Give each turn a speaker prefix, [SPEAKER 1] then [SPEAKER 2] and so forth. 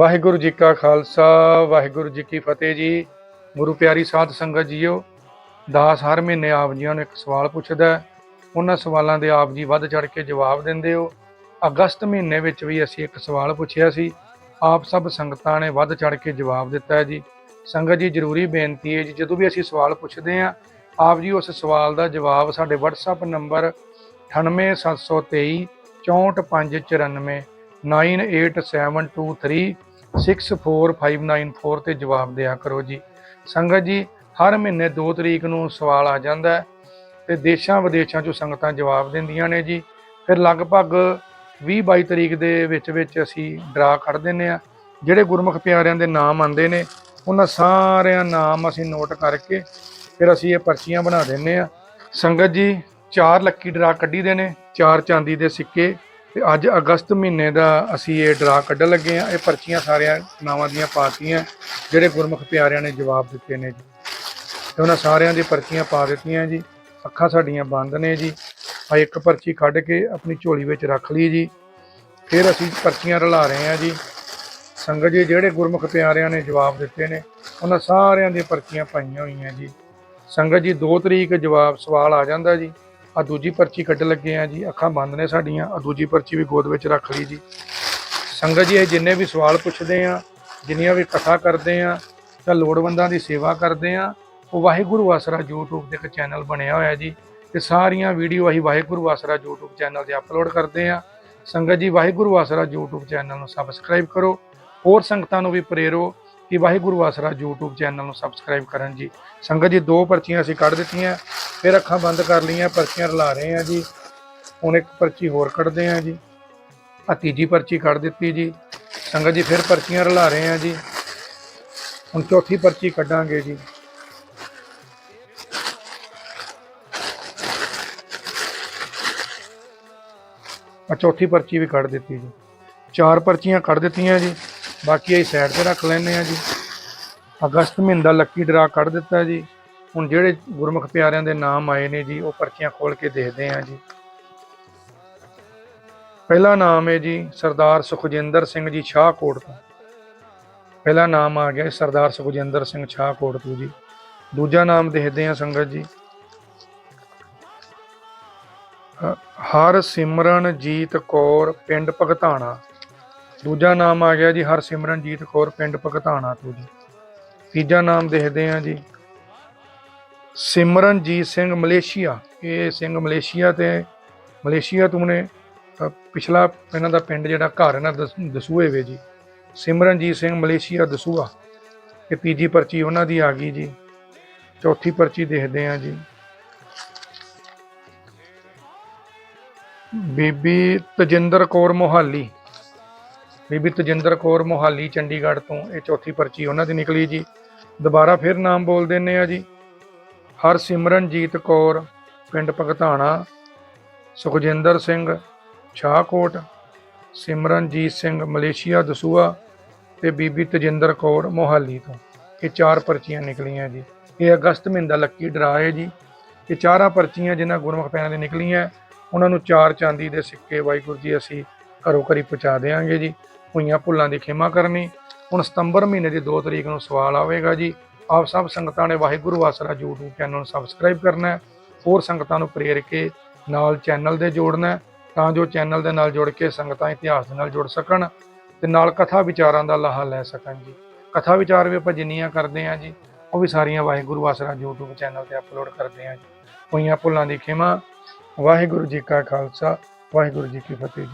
[SPEAKER 1] ਵਾਹਿਗੁਰੂ ਜੀ ਕਾ ਖਾਲਸਾ, ਵਾਹਿਗੁਰੂ ਜੀ ਕੀ ਫਤਿਹ ਜੀ। ਗੁਰੂ ਪਿਆਰੀ ਸਾਧ ਸੰਗਤ ਜੀਓ, ਦਾਸ ਹਰ ਮਹੀਨੇ ਆਪ ਜੀਆਂ ਨੂੰ ਇੱਕ ਸਵਾਲ ਪੁੱਛਦਾ ਉਹਨਾਂ ਸਵਾਲਾਂ ਦੇ ਆਪ ਜੀ ਵੱਧ ਚੜ ਕੇ ਜਵਾਬ ਦਿੰਦੇ ਹੋ। ਅਗਸਤ ਮਹੀਨੇ ਵਿੱਚ ਵੀ ਅਸੀਂ ਇੱਕ ਸਵਾਲ ਪੁੱਛਿਆ ਸੀ। ਆਪ ਸਭ ਸੰਗਤਾਂ ਨੇ ਵੱਧ ਚੜ ਕੇ ਜਵਾਬ ਦਿੱਤਾ ਜੀ। ਸੰਗਤ ਜੀ, ਜ਼ਰੂਰੀ ਬੇਨਤੀ ਹੈ ਜੀ, ਜਦੋਂ ਵੀ ਅਸੀਂ ਸਵਾਲ ਪੁੱਛਦੇ ਹਾਂ, ਆਪ ਜੀ ਉਸ ਸਵਾਲ ਦਾ ਜਵਾਬ ਸਾਡੇ WhatsApp ਨੰਬਰ 98723 64594 98723 64594 ਤੇ ਜਵਾਬ ਦਿਆ ਕਰੋ ਜੀ ਸੰਗਤ ਜੀ ਹਰ ਮਹੀਨੇ 2 ਤਰੀਕ ਨੂੰ ਸਵਾਲ ਆ ਜਾਂਦਾ ਹੈ ਤੇ ਦੇਸ਼ਾਂ ਵਿਦੇਸ਼ਾਂ ਚੋਂ ਸੰਗਤਾਂ ਜਵਾਬ ਦਿੰਦੀਆਂ ਨੇ ਜੀ ਫਿਰ ਲਗਭਗ 20 22 ਤਰੀਕ ਦੇ ਵਿੱਚ ਵਿੱਚ ਅਸੀਂ ਡਰਾ ਕੱਢ ਦਿੰਨੇ ਆ ਜਿਹੜੇ ਗੁਰਮੁਖ ਪਿਆਰਿਆਂ ਦੇ ਨਾਮ ਆਉਂਦੇ ਨੇ ਉਹਨਾਂ ਸਾਰਿਆਂ ਨਾਮ ਅਸੀਂ ਨੋਟ ਕਰਕੇ ਫਿਰ ਅਸੀਂ ਇਹ ਪਰਚੀਆਂ ਬਣਾ ਦਿੰਨੇ ਆ ਸੰਗਤ ਜੀ ਚਾਰ ਲੱਕੀ ਡਰਾ ਕੱਢੀ ਦੇ ਨੇ ਚਾਰ ਚਾਂਦੀ ਦੇ ਸਿੱਕੇ ਤੇ ਅੱਜ ਅਗਸਤ ਮਹੀਨੇ ਦਾ ਅਸੀਂ ਇਹ ਡਰਾ ਕੱਢਣ ਲੱਗੇ ਆ ਇਹ ਪਰਚੀਆਂ ਸਾਰਿਆਂ ਨਾਵਾਂ ਦੀਆਂ ਪਾਤੀਆਂ ਜਿਹੜੇ ਗੁਰਮੁਖ ਪਿਆਰਿਆਂ ਨੇ ਜਵਾਬ ਦਿੱਤੇ ਨੇ ਜੀ। ਤੇ ਉਹਨਾਂ ਸਾਰਿਆਂ ਦੀ ਪਰਚੀਆਂ ਪਾ ਦਿੱਤੀਆਂ ਜੀ। ਅੱਖਾਂ ਸਾਡੀਆਂ ਬੰਦ ਨੇ ਜੀ। ਆ ਇੱਕ ਪਰਚੀ ਕੱਢ ਕੇ ਆਪਣੀ ਝੋਲੀ ਵਿੱਚ ਰੱਖ ਲਈ ਜੀ। ਫਿਰ ਅਸੀਂ ਪਰਚੀਆਂ ਰਲਾ ਰਹੇ ਹਾਂ ਜੀ। ਸੰਗਤ ਜੀ, ਜਿਹੜੇ ਗੁਰਮੁਖ ਪਿਆਰਿਆਂ ਨੇ ਜਵਾਬ ਦਿੱਤੇ ਨੇ, ਉਹਨਾਂ ਸਾਰਿਆਂ ਦੀਆਂ ਪਰਚੀਆਂ ਪਾਈਆਂ ਹੋਈਆਂ ਜੀ। ਸੰਗਤ ਜੀ 2 ਤਰੀਕ ਜਵਾਬ ਸਵਾਲ ਆ ਜਾਂਦਾ ਜੀ। ਆ ਦੂਜੀ ਪਰਚੀ ਕੱਢਣ ਲੱਗੇ ਆ ਜੀ, ਅੱਖਾਂ ਬੰਦ ਨੇ ਸਾਡੀਆਂ ਆ ਦੂਜੀ ਪਰਚੀ ਵੀ ਗੋਦ ਵਿੱਚ ਰੱਖ ਲਈ ਜੀ। ਸੰਗਤ ਜੀ, ਇਹ ਜਿੰਨੇ ਵੀ ਸਵਾਲ ਪੁੱਛਦੇ ਆ ਜਿੰਨੀਆਂ ਵੀ ਕਥਾ ਕਰਦੇ ਆ ਤਾਂ ਲੋੜਵੰਦਾਂ ਦੀ ਸੇਵਾ ਕਰਦੇ ਆ ਉਹ ਵਾਹਿਗੁਰੂ ਆਸਰਾ YouTube ਤੇ ਇੱਕ ਚੈਨਲ ਬਣਿਆ ਹੋਇਆ ਜੀ। ਤੇ ਸਾਰੀਆਂ ਵੀਡੀਓ ਅਸੀਂ ਵਾਹਿਗੁਰੂ ਆਸਰਾ YouTube ਚੈਨਲ ਤੇ ਅਪਲੋਡ ਕਰਦੇ ਆ ਸੰਗਤ ਜੀ, ਵਾਹਿਗੁਰੂ ਆਸਰਾ YouTube ਚੈਨਲ ਨੂੰ ਸਬਸਕ੍ਰਾਈਬ ਕਰੋ। ਹੋਰ ਸੰਗਤਾਂ ਨੂੰ ਵੀ ਪ੍ਰੇਰੋ ਕਿ ਵਾਹਿਗੁਰੂ ਆਸਰਾ YouTube ਚੈਨਲ ਨੂੰ ਸਬਸਕ੍ਰਾਈਬ ਕਰਨ ਜੀ। ਸੰਗਤ ਜੀ, ਦੋ ਪਰਚੀਆਂ ਅਸੀਂ ਕੱਢ ਦਿੱਤੀਆਂ। ਫਿਰ ਅੱਖਾਂ ਬੰਦ ਕਰ ਲਈਆਂ, ਪਰਚੀਆਂ ਰਲਾ ਰਹੇ ਆ ਜੀ। ਹੁਣ ਇੱਕ ਪਰਚੀ ਹੋਰ ਕੱਢਦੇ ਆ ਜੀ। ਆ ਤੀਜੀ ਪਰਚੀ ਕੱਢ ਦਿੱਤੀ ਜੀ। ਸੰਗਤ ਜੀ ਫਿਰ ਪਰਚੀਆਂ ਰਲਾ ਰਹੇ ਆ ਜੀ। ਹੁਣ ਚੌਥੀ ਪਰਚੀ ਕੱਢਾਂਗੇ ਜੀ। ਆ ਚੌਥੀ ਪਰਚੀ ਵੀ ਕੱਢ ਦਿੱਤੀ ਜੀ। ਚਾਰ ਪਰਚੀਆਂ ਕੱਢ ਦਿੱਤੀਆਂ ਜੀ। ਬਾਕੀ ਇਹ ਸਾਈਡ ਤੇ ਰੱਖ ਲੈਣੇ ਆ ਜੀ। ਅਗਸਤ ਮਹੀਨੇ ਦਾ ਲੱਕੀ ਡਰਾ ਕੱਢ ਦਿੱਤਾ ਜੀ। ਹੁਣ ਜਿਹੜੇ ਗੁਰਮੁਖ ਪਿਆਰਿਆਂ ਦੇ ਨਾਮ ਆਏ ਨੇ ਜੀ ਉਹ ਪਰਚੀਆਂ ਖੋਲ ਕੇ ਦੇਖਦੇ ਹਾਂ ਜੀ। ਪਹਿਲਾ ਨਾਮ ਹੈ ਜੀ ਸਰਦਾਰ ਸੁਖਜਿੰਦਰ ਸਿੰਘ ਜੀ ਸ਼ਾਹਕੋਟ ਤੋਂ ਪਹਿਲਾ ਨਾਮ ਆ ਗਿਆ ਸਰਦਾਰ ਸੁਖਜਿੰਦਰ ਸਿੰਘ ਸ਼ਾਹਕੋਟ ਤੋਂ ਜੀ। ਦੂਜਾ ਨਾਮ ਦੇਖਦੇ ਹਾਂ ਸੰਗਤ ਜੀ। ਅ, ਹਰ ਸਿਮਰਨਜੀਤ ਕੌਰ ਪਿੰਡ ਭਗਤਾਣਾ। ਦੂਜਾ ਨਾਮ ਆ ਗਿਆ ਜੀ ਹਰ ਸਿਮਰਨਜੀਤ ਕੌਰ ਪਿੰਡ ਭਗਤਾਣਾ ਤੋਂ ਜੀ। ਤੀਜਾ ਨਾਮ ਦੇਖਦੇ ਹਾਂ ਜੀ। ਸਿਮਰਨਜੀਤ ਸਿੰਘ ਮਲੇਸ਼ੀਆ। ਇਹ ਸਿੰਘ ਮਲੇਸ਼ੀਆ ਤੇ ਮਲੇਸ਼ੀਆ ਤੋਂ ਨੇ ਪਿਛਲਾ ਇਹਨਾਂ ਦਾ ਪਿੰਡ ਜਿਹੜਾ ਘਰ ਇਹਨਾਂ ਦਾ ਦਸ- ਦਸੂਹੇ ਵੇ ਜੀ। ਸਿਮਰਨਜੀਤ ਸਿੰਘ ਮਲੇਸ਼ੀਆ ਦਸੂਆ। ਇਹ ਤੀਜੀ ਪਰਚੀ ਉਹਨਾਂ ਦੀ ਆ ਗਈ ਜੀ। ਚੌਥੀ ਪਰਚੀ ਦੇਖਦੇ ਆ ਜੀ। ਬੀਬੀ ਤਜਿੰਦਰ ਕੌਰ ਮੋਹਾਲੀ। ਬੀਬੀ ਤਜਿੰਦਰ ਕੌਰ ਮੋਹਾਲੀ, ਚੰਡੀਗੜ੍ਹ ਤੋਂ ਇਹ ਚੌਥੀ ਪਰਚੀ ਉਹਨਾਂ ਦੀ ਨਿਕਲੀ ਜੀ। ਦੁਬਾਰਾ ਫਿਰ ਨਾਮ ਬੋਲ ਦਿੰਨੇ ਆ ਜੀ। ਹਰਸਿਮਰਨਜੀਤ ਕੌਰ, ਪਿੰਡ ਭਗਤਾਣਾ, ਸੁਖਜਿੰਦਰ ਸਿੰਘ ਸ਼ਾਹਕੋਟ ਸਿਮਰਨਜੀਤ ਸਿੰਘ ਮਲੇਸ਼ੀਆ ਦਸੂਆ ਤੇ ਬੀਬੀ ਤਜਿੰਦਰ ਕੌਰ ਮੋਹਾਲੀ ਤੋਂ। ਇਹ ਚਾਰ ਪਰਚੀਆਂ ਨਿਕਲੀਆਂ ਜੀ। ਇਹ ਅਗਸਤ ਮਹੀਨੇ ਦਾ ਲੱਕੀ ਡਰਾ ਹੈ ਜੀ। ਇਹ ਚਾਰਾਂ ਪਰਚੀਆਂ ਜਿਨ੍ਹਾਂ ਗੁਰਮੁਖ ਪੈਣਾ ਦੇ ਨਿਕਲੀਆਂ, ਉਹਨਾਂ ਨੂੰ ਚਾਰ ਚਾਂਦੀ ਦੇ ਸਿੱਕੇ ਵਾਹਿਗੁਰੂ ਜੀ ਅਸੀਂ ਘਰੋਂ ਘਰੀ ਪਹੁੰਚਾ ਦੇਵਾਂਗੇ ਜੀ। ਹੋਈਆਂ ਭੁੱਲਾਂ ਦੀ ਖਿਮਾ ਕਰਨੀ। ਹੁਣ ਸਤੰਬਰ ਮਹੀਨੇ ਦੀ 2 ਤਰੀਕ ਨੂੰ ਸਵਾਲ ਆਵੇਗਾ ਜੀ। ਆਪ ਸਭ ਸੰਗਤਾਂ ਨੇ ਵਾਹਿਗੁਰੂ ਆਸਰਾ YouTube ਚੈਨਲ ਨੂੰ ਸਬਸਕ੍ਰਾਈਬ ਕਰਨਾ ਹੈ, ਹੋਰ ਸੰਗਤਾਂ ਨੂੰ ਪ੍ਰੇਰ ਕੇ ਨਾਲ ਚੈਨਲ ਦੇ ਜੋੜਨਾ ਹੈ, ਤਾਂ ਜੋ ਚੈਨਲ ਦੇ ਨਾਲ ਜੁੜ ਕੇ ਸੰਗਤਾਂ ਇਤਿਹਾਸ ਦੇ ਨਾਲ ਜੁੜ ਸਕਣ ਤੇ ਨਾਲ ਕਥਾ ਵਿਚਾਰਾਂ ਦਾ ਲਾਹਾ ਲੈ ਸਕਣ ਜੀ। ਕਥਾ ਵਿਚਾਰ ਵੀ ਆਪਾਂ ਜਿੰਨੀਆਂ ਕਰਦੇ ਹਾਂ ਜੀ, ਉਹ ਵੀ ਸਾਰੀਆਂ ਵਾਹਿਗੁਰੂ ਆਸਰਾ YouTube ਚੈਨਲ ਤੇ ਅਪਲੋਡ ਕਰਦੇ ਹਾਂ ਜੀ। ਹੋਈਆਂ ਭੁੱਲਾਂ ਦੀ ਖਿਮਾ, ਵਾਹਿਗੁਰੂ ਜੀ ਕਾ ਖਾਲਸਾ, ਵਾਹਿਗੁਰੂ ਜੀ ਕੀ ਫਤਿਹ ਜੀ।